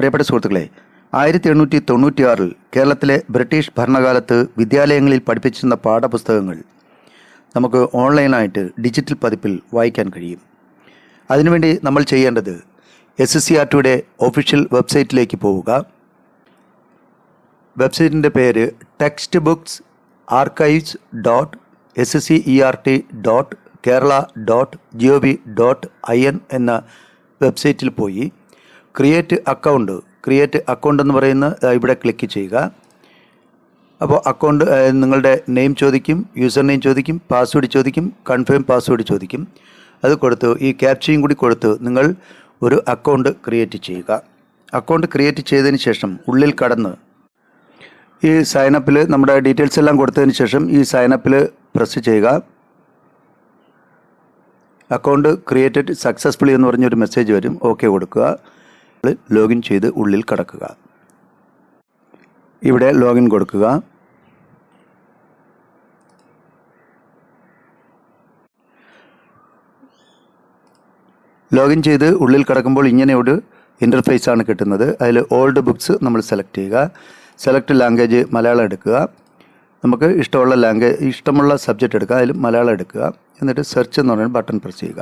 പ്രിയപ്പെട്ട സുഹൃത്തുക്കളെ ആയിരത്തി എണ്ണൂറ്റി തൊണ്ണൂറ്റിയാറിൽ കേരളത്തിലെ ബ്രിട്ടീഷ് ഭരണകാലത്ത് വിദ്യാലയങ്ങളിൽ പഠിപ്പിച്ചിരുന്ന പാഠപുസ്തകങ്ങൾ നമുക്ക് ഓൺലൈനായിട്ട് ഡിജിറ്റൽ പതിപ്പിൽ വായിക്കാൻ കഴിയും. അതിനുവേണ്ടി നമ്മൾ ചെയ്യേണ്ടത് എസ് എസ് സി ആർ ടിയുടെ ഒഫീഷ്യൽ വെബ്സൈറ്റിലേക്ക് പോവുക. വെബ്സൈറ്റിന്റെ പേര് text books archives dot S S C E R T dot Kerala dot G O V dot I N എന്ന വെബ്സൈറ്റിൽ പോയി. ക്രിയേറ്റ് അക്കൗണ്ട് ക്രിയേറ്റ് അക്കൗണ്ട് എന്ന് പറയുന്ന ഇവിടെ ക്ലിക്ക് ചെയ്യുക. അപ്പോൾ അക്കൗണ്ട് നിങ്ങളുടെ നെയിം ചോദിക്കും യൂസർ നെയിം ചോദിക്കും പാസ്വേഡ് ചോദിക്കും കൺഫേം പാസ്വേഡ് ചോദിക്കും. അത് കൊടുത്ത്. ഈ ക്യാപ്ചയും കൂടി കൊടുത്ത്. നിങ്ങൾ ഒരു അക്കൗണ്ട് ക്രിയേറ്റ് ചെയ്യുക. അക്കൗണ്ട് ക്രിയേറ്റ് ചെയ്തതിന് ശേഷം ഉള്ളിൽ കടന്ന് ഈ സൈനപ്പിൽ നമ്മുടെ ഡീറ്റെയിൽസ് എല്ലാം കൊടുത്തതിന് ശേഷം ഈ സൈനപ്പിൽ പ്രസ് ചെയ്യുക. അക്കൗണ്ട് ക്രിയേറ്റഡ് സക്സസ്ഫുള്ളി എന്ന് പറഞ്ഞൊരു മെസ്സേജ് വരും. ഓക്കെ കൊടുക്കുക. ലോഗിൻ ചെയ്ത് ഉള്ളിൽ കടക്കുക. ഇവിടെ ലോഗിൻ കൊടുക്കുക. ലോഗിൻ ചെയ്ത് ഉള്ളിൽ കടക്കുമ്പോൾ ഇങ്ങനെ ഒരു ഇന്റർഫേസ് ആണ് കിട്ടുന്നത്. അതിൽ ഓൾഡ് ബുക്സ് നമ്മൾ സെലക്ട് ചെയ്യുക. സെലക്ട് ലാംഗ്വേജ് മലയാളം എടുക്കുക. നമുക്ക് ഇഷ്ടമുള്ള ലാംഗ്വേജ് ഇഷ്ടമുള്ള സബ്ജക്റ്റ് എടുക്കുക. അതിൽ മലയാളം എടുക്കുക. എന്നിട്ട് സെർച്ച് എന്ന് പറയുന്ന ബട്ടൺ പ്രസ് ചെയ്യുക.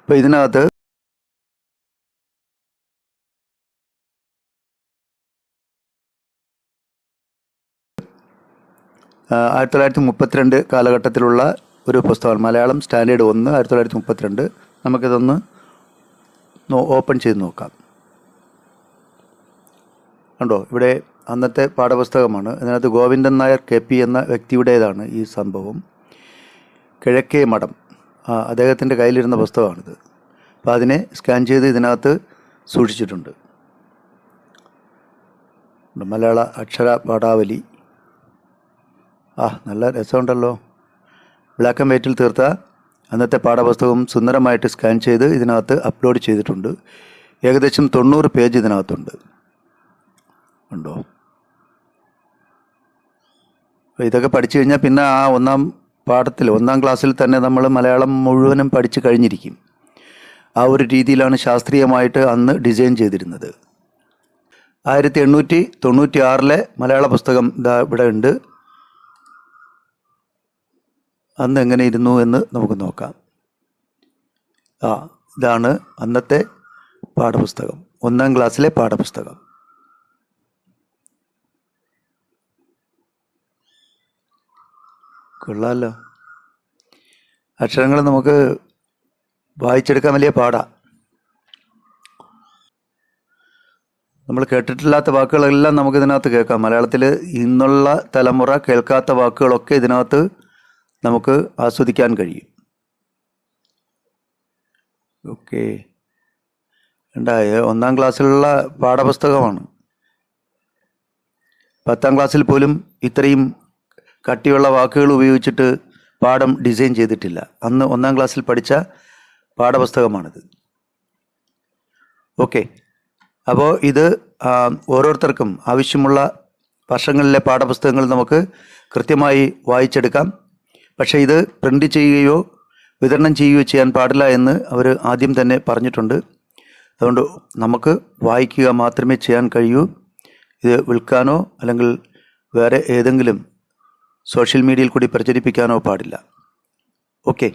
അപ്പോൾ ഇതിനകത്ത് ആയിരത്തി തൊള്ളായിരത്തി മുപ്പത്തിരണ്ട് കാലഘട്ടത്തിലുള്ള ഒരു പുസ്തകമാണ് മലയാളം സ്റ്റാൻഡേർഡ് ഒന്ന് ആയിരത്തി തൊള്ളായിരത്തി മുപ്പത്തിരണ്ട് നമുക്കിതൊന്ന് ഓപ്പൺ ചെയ്ത് നോക്കാം. കണ്ടോ? ഇവിടെ അന്നത്തെ പാഠപുസ്തകമാണ്. അതിനകത്ത് ഗോവിന്ദൻ നായർ കെ പി എന്ന വ്യക്തിയുടേതാണ് ഈ സംഭവം. കിഴക്കേ മഠം. അദ്ദേഹത്തിന്റെ കയ്യിലിരുന്ന പുസ്തകമാണിത്. അപ്പോൾ അതിനെ സ്കാൻ ചെയ്ത് ഇതിനകത്ത് സൂക്ഷിച്ചിട്ടുണ്ട്. മലയാള അക്ഷര പാഠാവലി. ആ നല്ല രസമുണ്ടല്ലോ. ബ്ലാക്ക് ആൻഡ് വൈറ്റിൽ തീർത്ത അന്നത്തെ പാഠപുസ്തകം സുന്ദരമായിട്ട് സ്കാൻ ചെയ്ത് ഇതിനകത്ത് അപ്ലോഡ് ചെയ്തിട്ടുണ്ട്. ഏകദേശം തൊണ്ണൂറ് പേജ് ഇതിനകത്തുണ്ട്. ഉണ്ടോ? ഇതൊക്കെ പഠിച്ചു കഴിഞ്ഞാൽ പിന്നെ ആ ഒന്നാം പാഠത്തിൽ ഒന്നാം ക്ലാസ്സിൽ തന്നെ നമ്മൾ മലയാളം മുഴുവനും പഠിച്ചു കഴിഞ്ഞിരിക്കും. ആ ഒരു രീതിയിലാണ് ശാസ്ത്രീയമായിട്ട് അന്ന് ഡിസൈൻ ചെയ്തിരുന്നത്. ആയിരത്തി എണ്ണൂറ്റി തൊണ്ണൂറ്റി ആറിലെ മലയാള പുസ്തകം ഇതാ ഇവിടെ ഉണ്ട്. അന്ന് എങ്ങനെ ഇരുന്നു എന്ന് നമുക്ക് നോക്കാം. ആ ഇതാണ് അന്നത്തെ പാഠപുസ്തകം. ഒന്നാം ക്ലാസ്സിലെ പാഠപുസ്തകം. കൊള്ളാമല്ലോ അക്ഷരങ്ങൾ നമുക്ക് വായിച്ചെടുക്കാൻ വലിയ പാടാ. നമ്മൾ കേട്ടിട്ടില്ലാത്ത വാക്കുകളെല്ലാം നമുക്ക് ഇതിനകത്ത് കേൾക്കാം. മലയാളത്തിൽ ഇന്നുള്ള തലമുറ കേൾക്കാത്ത വാക്കുകളൊക്കെ ഇതിനകത്ത് നമുക്ക് ആസ്വദിക്കാൻ കഴിയും. ഓക്കെ. ഉണ്ടായ ഒന്നാം ക്ലാസ്സിലുള്ള പാഠപുസ്തകമാണ്. പത്താം ക്ലാസ്സിൽ പോലും ഇത്രയും കട്ടിയുള്ള വാക്കുകൾ ഉപയോഗിച്ചിട്ട് പാഠം ഡിസൈൻ ചെയ്തിട്ടില്ല. അന്ന് ഒന്നാം ക്ലാസ്സിൽ പഠിച്ച പാഠപുസ്തകമാണിത്. ഓക്കെ. അപ്പോൾ ഇത് ഓരോരുത്തർക്കും ആവശ്യമുള്ള വർഷങ്ങളിലെ പാഠപുസ്തകങ്ങൾ നമുക്ക് കൃത്യമായി വായിച്ചെടുക്കാം. പക്ഷേ ഇത് പ്രിന്റ് ചെയ്യുകയോ വിതരണം ചെയ്യുകയോ ചെയ്യാൻ പാടില്ല എന്ന് അവർ ആദ്യം തന്നെ പറഞ്ഞിട്ടുണ്ട്. അതുകൊണ്ട് നമുക്ക് വായിക്കുക മാത്രമേ ചെയ്യാൻ കഴിയൂ. ഇത് വിൽക്കാനോ അല്ലെങ്കിൽ വേറെ ഏതെങ്കിലും സോഷ്യൽ മീഡിയയിൽ കൂടി പ്രചരിപ്പിക്കാനോ പാടില്ല. ഓക്കെ.